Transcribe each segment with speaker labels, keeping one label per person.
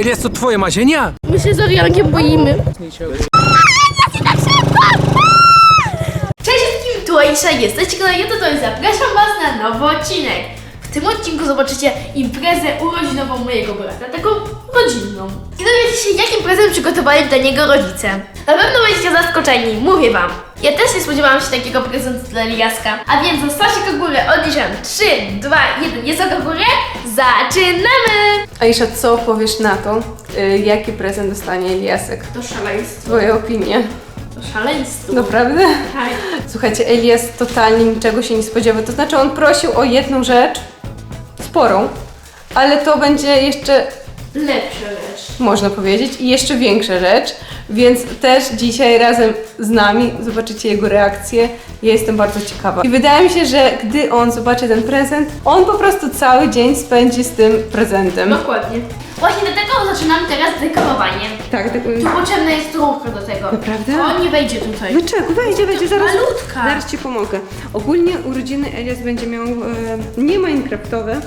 Speaker 1: Elias, to twoje marzenia?
Speaker 2: My się z Oriankiem boimy. Cześć wszystkim, tu Aisha, jesteście kolejnie to, to i zapraszam was na nowy odcinek. W tym odcinku zobaczycie imprezę urodzinową mojego brata, taką rodzinną. I dowiecie się, jakim prezent przygotowali dla niego rodzice. Na pewno będziecie zaskoczeni, mówię wam. Ja też nie spodziewałam się takiego prezentu dla Eliaska. A więc zostawcie go górę, odliczam 3, 2, 1, jest go górę, zaczynamy!
Speaker 3: Aisza, co powiesz na to? Y, jaki prezent dostanie Eliasek?
Speaker 2: To szaleństwo,
Speaker 3: Twoje opinie.
Speaker 2: to szaleństwo.
Speaker 3: Naprawdę?
Speaker 2: Tak.
Speaker 3: Słuchajcie, Elias totalnie niczego się nie spodziewa. To znaczy, on prosił o jedną rzecz, sporą, ale to będzie jeszcze,
Speaker 2: Lepsza rzecz.
Speaker 3: można powiedzieć, i jeszcze większa rzecz. Więc też dzisiaj razem z nami zobaczycie jego reakcję. Ja jestem bardzo ciekawa. I wydaje mi się, że gdy on zobaczy ten prezent, on po prostu cały dzień spędzi z tym prezentem.
Speaker 2: Dokładnie. Właśnie dlatego zaczynamy teraz dekorowanie.
Speaker 3: Tak, tak.
Speaker 2: Tu potrzebna jest rurka do tego.
Speaker 3: Naprawdę?
Speaker 2: On nie wejdzie tutaj.
Speaker 3: Dlaczego? Wejdzie, wejdzie, zaraz.
Speaker 2: Malutka.
Speaker 3: Zaraz ci pomogę. Ogólnie urodziny Elias będzie miał e, nie Minecraftowe,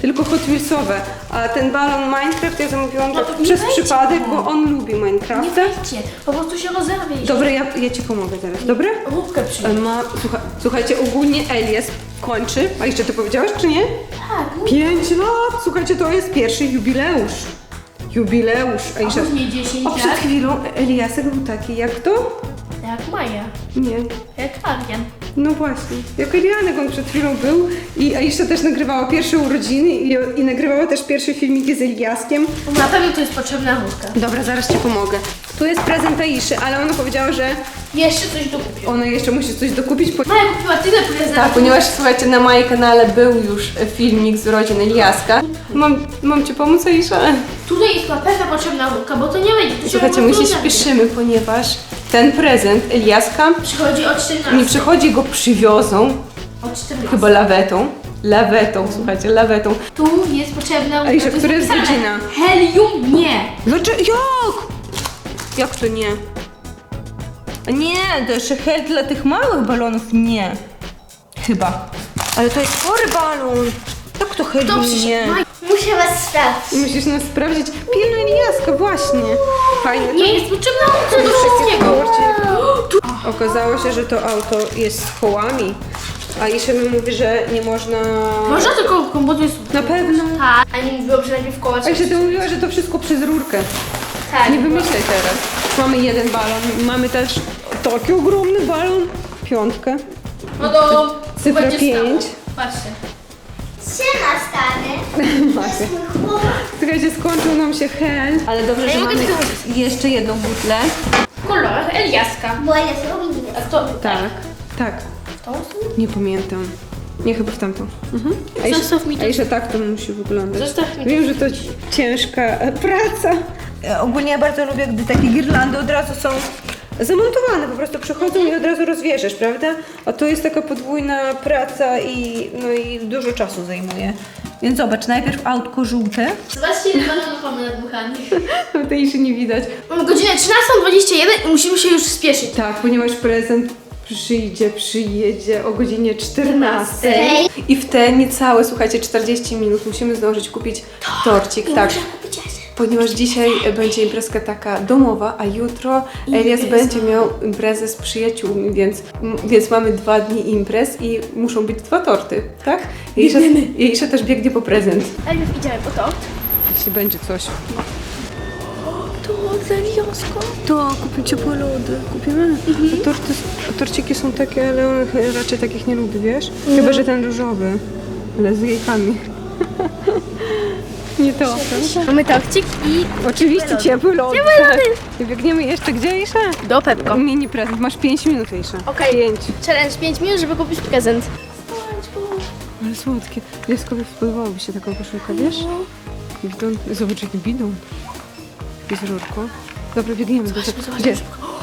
Speaker 3: tylko Hot Wheelsowe. A ten balon Minecraft ja zamówiłam
Speaker 2: No
Speaker 3: tak
Speaker 2: nie
Speaker 3: przez przypadek, bo on lubi
Speaker 2: Nie
Speaker 3: Minecrafta.
Speaker 2: wejdzie. Po prostu się rozerwie.
Speaker 3: Dobra, ja, ja ci pomogę teraz, dobra?
Speaker 2: Rurkę
Speaker 3: E,
Speaker 2: przyjdzie.
Speaker 3: Ma, słucha, słuchajcie, ogólnie Elias kończy. A jeszcze ty powiedziałaś, czy nie?
Speaker 2: Tak.
Speaker 3: Pięć lat! Słuchajcie, to jest pierwszy jubileusz. Jubileusz. A
Speaker 2: A
Speaker 3: jeszcze...
Speaker 2: później 10
Speaker 3: O, przed
Speaker 2: lat.
Speaker 3: chwilą Eliasek był taki, jak to?
Speaker 2: Jak Maja.
Speaker 3: Nie,
Speaker 2: Jak Arian.
Speaker 3: No właśnie, jak Elianek on przed chwilą był i Aisza też nagrywała pierwsze urodziny i, i nagrywała też pierwsze filmiki z Eliaskiem.
Speaker 2: Na pewno tu jest potrzebna rurka.
Speaker 3: Dobra, zaraz Ci pomogę. Tu jest prezent Aiszy, ale ona powiedziała, że
Speaker 2: Jeszcze coś dokupię.
Speaker 3: ona jeszcze musi coś dokupić. Po...
Speaker 2: Maja kupiła tyle prezentów.
Speaker 3: Tak, ponieważ słuchajcie, na moim kanale był już filmik z urodzin Eliaska. Mam, mam Ci pomóc Aisza?
Speaker 2: Tutaj jest pewno potrzebna rurka, bo to nie. Tu się
Speaker 3: Słuchajcie, my się śpieszymy, ponieważ ten prezent Eliaska
Speaker 2: Przychodzi o 14.
Speaker 3: nie przychodzi, go przywiozą,
Speaker 2: O 14.
Speaker 3: chyba lawetą. Lawetą, słuchajcie, lawetą.
Speaker 2: Tu jest potrzebna rurka.
Speaker 3: Aisza, która jest
Speaker 2: napisane.
Speaker 3: godzina?
Speaker 2: Helium nie.
Speaker 3: Dlaczego? Jak? Jak to nie? Nie, to jeszcze hel dla tych małych balonów nie. Chyba. Ale to jest spory balon. Jak to hel nie?
Speaker 2: Muszę was sprawdzić.
Speaker 3: Musisz nas sprawdzić. Pilnuj Eliaska, właśnie. Fajne.
Speaker 2: Nie jest potrzebna rurka do wszystkiego.
Speaker 3: Okazało się, że to auto jest z kołami. A Isza mi mówi, że nie można...
Speaker 2: Można tylko rurką, bo to jest...
Speaker 3: Na pewno.
Speaker 2: Tak. A nie mówiło, że najpierw koła
Speaker 3: A jeszcze ty mówiła, że to wszystko przez rurkę.
Speaker 2: Tak.
Speaker 3: Nie wymyślaj teraz. Mamy jeden balon, mamy też taki ogromny balon. Piątkę.
Speaker 2: No do...
Speaker 3: Cyfra
Speaker 2: będzie
Speaker 3: pięć.
Speaker 2: stało. Patrzcie.
Speaker 4: Siema stary.
Speaker 3: Macie. Słuchajcie, skończył nam się hel. Ale dobrze, że
Speaker 2: mogę
Speaker 3: mamy
Speaker 2: tylko-
Speaker 3: jeszcze jedną butlę.
Speaker 2: W kolorach Eliaska.
Speaker 4: Bo ja zrobię
Speaker 2: A to...
Speaker 3: Tak, tak.
Speaker 2: To
Speaker 3: Nie pamiętam. Nie, chyba w tamtą. Mhm. A jeszcze,
Speaker 2: Zostaw mi to.
Speaker 3: a jeszcze tak to musi wyglądać.
Speaker 2: Zostaw mi to.
Speaker 3: Wiem, że to ciężka e. Ogólnie ja bardzo lubię, gdy takie girlandy od razu są zamontowane, po prostu przychodzą i od razu rozwieszasz, prawda? A to jest taka podwójna praca i, no i dużo czasu zajmuje. Więc zobacz, najpierw autko żółte.
Speaker 2: Zobaczcie, ile balonów mamy nadmuchanych.
Speaker 3: Tej jeszcze nie widać.
Speaker 2: Mamy godzinę 13.21 i musimy się już spieszyć.
Speaker 3: Tak, ponieważ prezent przyjdzie, przyjedzie o godzinie 14. I w te niecałe, słuchajcie, 40 minut musimy zdążyć kupić torcik. Tak. Ponieważ dzisiaj będzie imprezka taka domowa, a jutro Elias będzie miał imprezę z przyjaciółmi, więc, m, więc mamy dwa dni imprez i muszą być dwa torty, tak? Jeisza, Jeisza też biegnie po prezent.
Speaker 2: Najpierw idziemy po to.
Speaker 3: Jeśli będzie coś.
Speaker 2: To Eliasko.
Speaker 3: To, kupimy ciepłe lody. Kupimy? A torty, torciki są takie, ale on raczej takich nie lubi, wiesz? Chyba, że ten różowy. Ale z jajkami. nie to.
Speaker 2: Mamy torcik i
Speaker 3: Oczywiście ciepły lody. Tak. I biegniemy jeszcze gdzie, Isza?
Speaker 2: do Pepko.
Speaker 3: Mini prezent. Masz 5 minut, Isza.
Speaker 2: Okej.
Speaker 3: 5.
Speaker 2: Challenge 5 minut, żeby kupić prezent.
Speaker 3: Ale słodkie. Leskowi spodobałaby się taka koszulka, wiesz? Bidon. Zobacz, jaki bidon. Jest rurko. Dobra, biegniemy. do tego. Gdzie?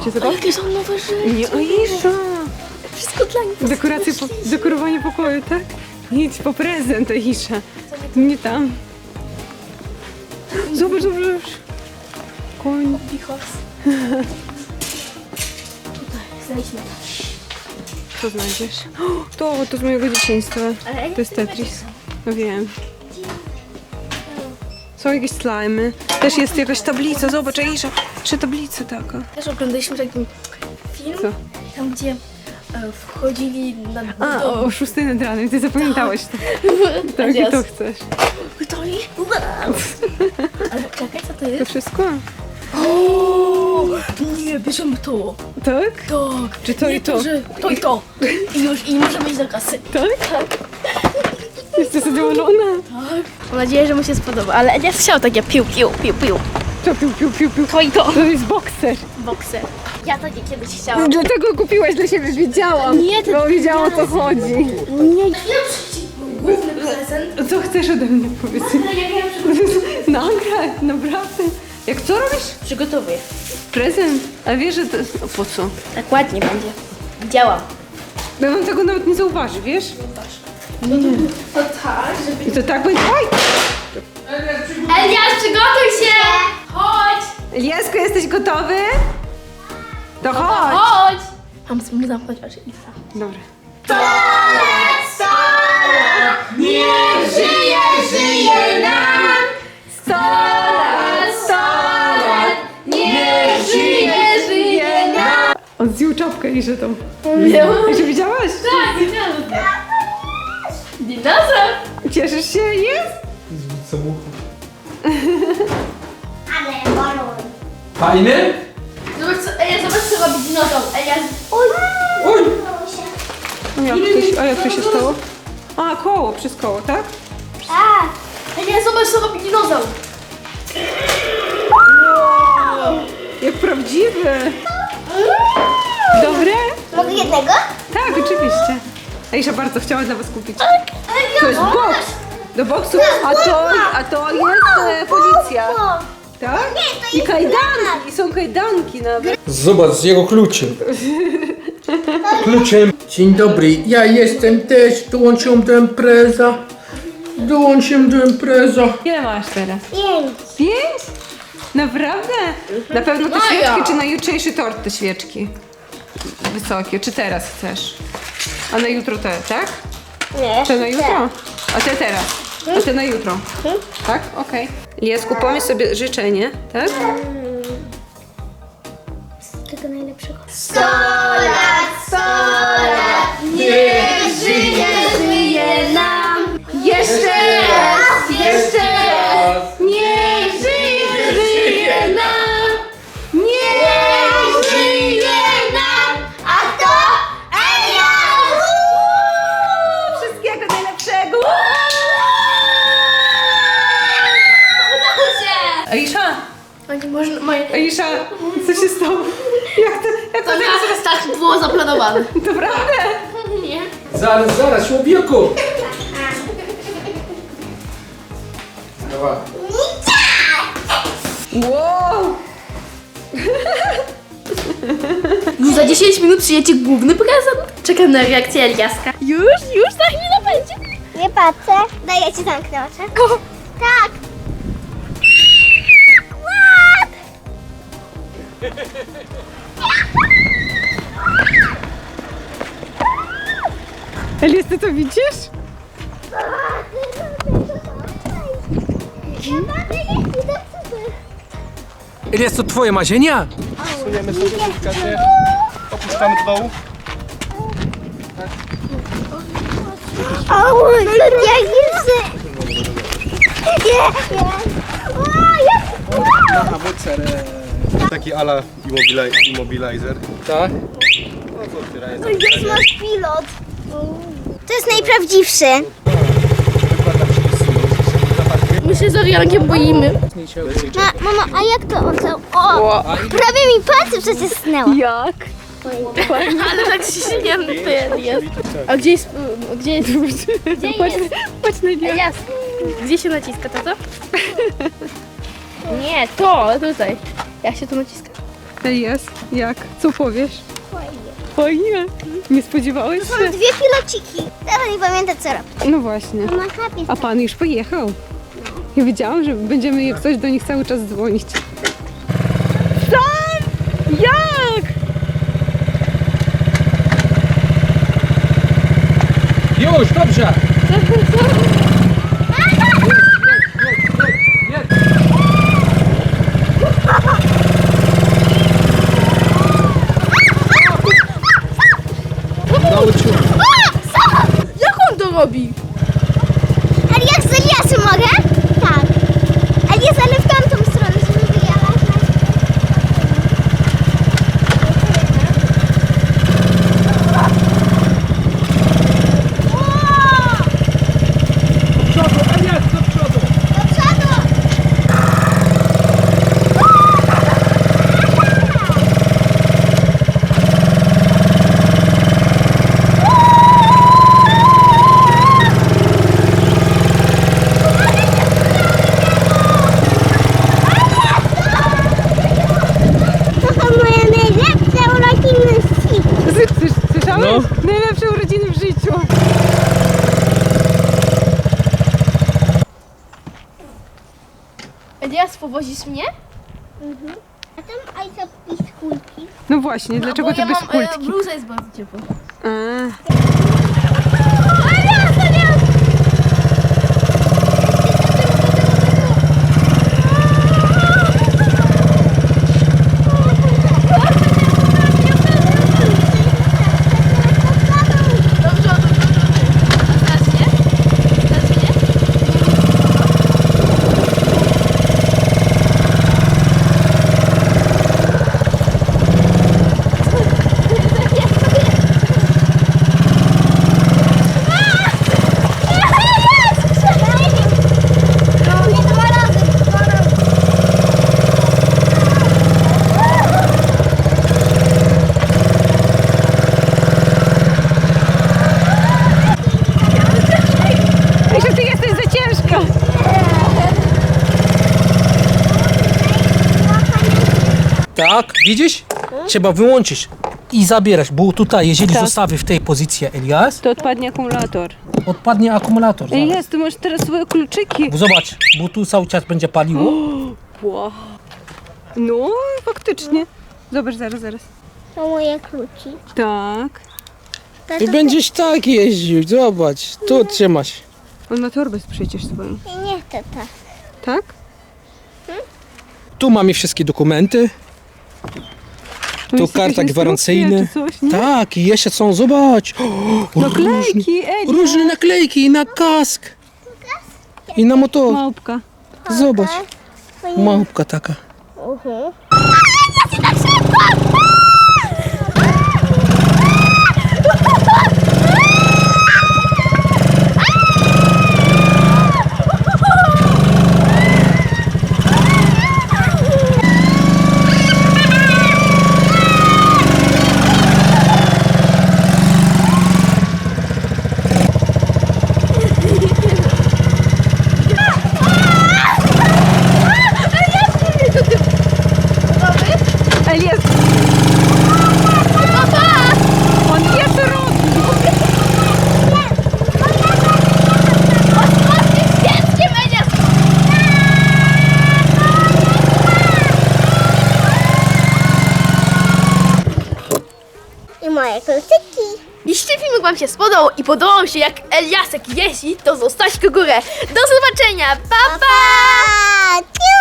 Speaker 3: Gdzie
Speaker 2: O,
Speaker 3: zobacz?
Speaker 2: jakie są nowe rzeczy.
Speaker 3: Nie, o Isza!
Speaker 2: Wszystko dla nich.
Speaker 3: Dekoracje, po, dekorowanie pokoju, tak? Idź po prezent, Isza. Nie tam. Zobacz, zobacz, zobacz. Koń.
Speaker 2: Bichos. Tutaj, znajdźmy.
Speaker 3: Co znajdziesz? O, To, to z mojego dzieciństwa.
Speaker 2: Ale
Speaker 3: To jest Tetris. No wiem. Są jakieś slimy. Też jest jakaś tablica, zobacz, Aisha. Jeszcze tablica taka.
Speaker 2: Też oglądaliśmy taki film,
Speaker 3: Co?
Speaker 2: tam gdzie e, wchodzili na
Speaker 3: A, o, o 6 nad ranem, ty zapamiętałeś to. Tak, i
Speaker 2: Yes.
Speaker 3: to chcesz.
Speaker 2: Gotowi? Ale czekaj, co to
Speaker 3: To
Speaker 2: jest?
Speaker 3: wszystko?
Speaker 2: O, nie, bierzemy to.
Speaker 3: Tak?
Speaker 2: Tak.
Speaker 3: Czy to
Speaker 2: nie
Speaker 3: i to?
Speaker 2: Że to i to. I już, i możemy iść do kasy.
Speaker 3: Tak? Jesteś zadowolona?
Speaker 2: Tak. Mam nadzieję, że mu się spodoba, ale nie chciał takie piu, piu, piu, piu.
Speaker 3: To piu, piu, piu, piu.
Speaker 2: To i to.
Speaker 3: To jest bokser.
Speaker 2: Bokser. Ja takie kiedyś chciałam.
Speaker 3: Dlatego kupiłaś dla siebie, wiedziałam.
Speaker 2: Nie, to
Speaker 3: Bo wiedziałam o co chodzi.
Speaker 2: Nie. Ja główny prezent.
Speaker 3: Co chcesz ode mnie, powiedz mi?
Speaker 2: Ale ja miałam przygotować.
Speaker 3: Nagraj, naprawdę. Jak co robisz?
Speaker 2: Przygotowuję.
Speaker 3: Prezent. A wiesz, że to... O, po co?
Speaker 2: Tak ładnie będzie. Widziałam.
Speaker 3: Ja on tego nawet nie zauważy, wiesz?
Speaker 2: To tak, żeby...
Speaker 3: I to tak będzie... Oj!
Speaker 2: Elias, przygotuj się! Chodź!
Speaker 3: Eliasku, jesteś gotowy? To chodź.
Speaker 2: Chodź! Mam zamknąć oczy. Isa.
Speaker 3: Dobra. Sto lat, sto lat, niech żyje, żyje nam. On zjął czapkę i że tam.
Speaker 2: Miałam.
Speaker 3: Że widziałaś?
Speaker 2: Tak, widziałam. Dinozaur!
Speaker 3: Cieszysz się? Jest?
Speaker 4: Ale balon.
Speaker 1: Fajny?
Speaker 2: Zobacz, co, Elias, zobacz co robi dinozaur. Elias.
Speaker 4: Oj!
Speaker 1: Oj!
Speaker 3: A jak to się, a jak to się stało? A, koło, przez koło, tak?
Speaker 4: A!
Speaker 2: Elias, zobacz co robi dinozaur.
Speaker 3: Jak prawdziwy. Dobre?
Speaker 4: Mogę jednego?
Speaker 3: Tak, oczywiście. Aisha bardzo chciała dla was kupić.
Speaker 4: Ale
Speaker 3: To jest boks. Do boksu. A to, a to jest e, policja. Tak?
Speaker 4: Nie, to
Speaker 3: I
Speaker 4: jest
Speaker 3: kajdanki. I są kajdanki nawet.
Speaker 1: Zobacz, z jego kluczem. Kluczem. Dzień dobry, ja jestem też, dołączyłem do impreza. Dołączyłem do impreza.
Speaker 3: Ile masz teraz?
Speaker 4: Pięć.
Speaker 3: Pięć? Naprawdę? Na pewno te świeczki, czy na jutrzejszy tort te świeczki? Wysokie, czy teraz chcesz? A na jutro te, tak?
Speaker 4: Nie.
Speaker 3: Te na jutro? A te teraz? A te na jutro? Tak? Okej. Liesku, pomyśl sobie życzenie, tak?
Speaker 4: Tego najlepszego.
Speaker 3: Aisha,
Speaker 2: nie można, moje...
Speaker 3: Aisha, co się stało? Jak to, jak to
Speaker 2: To
Speaker 3: teraz?
Speaker 2: teraz tak było zaplanowane.
Speaker 3: Naprawdę?
Speaker 2: Nie?
Speaker 1: Zaraz, zaraz, człowieku. Dawaj.
Speaker 3: Wow!
Speaker 2: Już za 10 minut przyjecie główny prezent. Czekam na reakcję Eliaska. Już, już za chwilę będzie.
Speaker 4: Nie patrzę. Daj, ja ci zamknę oczy. Tak.
Speaker 3: Elias, ty to widzisz?
Speaker 1: Jest to twoje marzenia?
Speaker 5: Suniemy sobie delikatnie, opuszczamy do dołu.
Speaker 4: O, ja jeszcze... Nie, nie. O, jak...
Speaker 5: Na hamulcer e, taki ala immobili- immobilizer.
Speaker 1: Tak.
Speaker 5: No co otwiera jest
Speaker 4: Jest nasz pilot. To jest najprawdziwszy.
Speaker 2: My się z Oriankiem boimy.
Speaker 4: Ma, mama, a jak to on to... O, prawie mi palce przecież snęło.
Speaker 3: Jak?
Speaker 2: Ale tak się nie ten jest. A gdzie jest... Gdzie jest... Gdzie
Speaker 3: Patrz,
Speaker 2: jest?
Speaker 3: patrz na. Elias,
Speaker 2: gdzie się naciska, tato? Nie, to, tutaj. Jak się to naciska?
Speaker 3: Elias, jak? Co powiesz?
Speaker 4: Fajnie.
Speaker 3: Fajnie. Nie spodziewałeś
Speaker 4: Mam
Speaker 3: się?
Speaker 4: dwie pilociki. Teraz nie pamiętam co robić.
Speaker 3: No właśnie.
Speaker 4: Happy.
Speaker 3: A pan już pojechał. Ja wiedziałam, że będziemy jak coś do nich cały czas dzwonić. Sam! Jak?
Speaker 1: Już, dobrze.
Speaker 2: robi.
Speaker 4: Elias z Eliasem mogę? Tak. Elias, ale w tamtą stronę, żeby wyjechać.
Speaker 1: Do przodu, Elias, do przodu.
Speaker 4: Do przodu! To są moje najlepsze urodziny w świecie.
Speaker 3: Słyszysz, słyszałeś?
Speaker 1: No.
Speaker 3: Najlepsze urodziny w życiu.
Speaker 2: Elias, powozisz mnie?
Speaker 4: A tam Ajca piskulki.
Speaker 3: No właśnie, dlaczego
Speaker 2: Bo
Speaker 3: ty
Speaker 2: ja
Speaker 3: bez
Speaker 2: mam,
Speaker 3: kultki?
Speaker 2: Bluza jest bardzo ciepła.
Speaker 3: A,
Speaker 4: Elias, Elias!
Speaker 2: Do przodu, do przodu. Teraz nie? Teraz nie?
Speaker 4: Dwa razy, dwa razy.
Speaker 3: Że ty jesteś za ciężka.
Speaker 1: Tak, widzisz? Trzeba wyłączyć i zabierać, bo tutaj, jeżeli
Speaker 3: Tak.
Speaker 1: zostawię w tej pozycji Elias,
Speaker 3: To odpadnie akumulator.
Speaker 1: odpadnie akumulator.
Speaker 3: Ej,
Speaker 1: zaraz.
Speaker 3: jest, ty masz teraz swoje kluczyki.
Speaker 1: Bo Zobacz, bo tu cały czas będzie paliło.
Speaker 3: Wow. No, faktycznie. Zobacz, zaraz, zaraz.
Speaker 4: To moje kluci.
Speaker 3: Tak.
Speaker 4: To
Speaker 1: I będziesz tak jeździł, zobacz, tu trzymasz.
Speaker 3: On ma torbę przecież swoją.
Speaker 4: Nie chcę tak.
Speaker 3: Tak?
Speaker 1: Tu mamy wszystkie dokumenty. Tu
Speaker 3: jest jakaś
Speaker 1: karta
Speaker 3: instrukcja
Speaker 1: gwarancyjna.
Speaker 3: czy coś, nie?
Speaker 1: Tak, i jeszcze są, zobacz. O,
Speaker 3: Naklejki, Ej,
Speaker 1: Różne naklejki na kask. I na motor.
Speaker 3: małpka.
Speaker 1: Zobacz, małpka taka.
Speaker 4: Uh-huh.
Speaker 3: Elias! On wie co robi!
Speaker 2: Dzieckiem Elias!
Speaker 4: I moje kluczyki.
Speaker 2: Jeśli filmik Wam się spodobał i podobał się jak Eliasek jeździ, to zostawcie górę. Do zobaczenia, pa pa!
Speaker 4: Pa!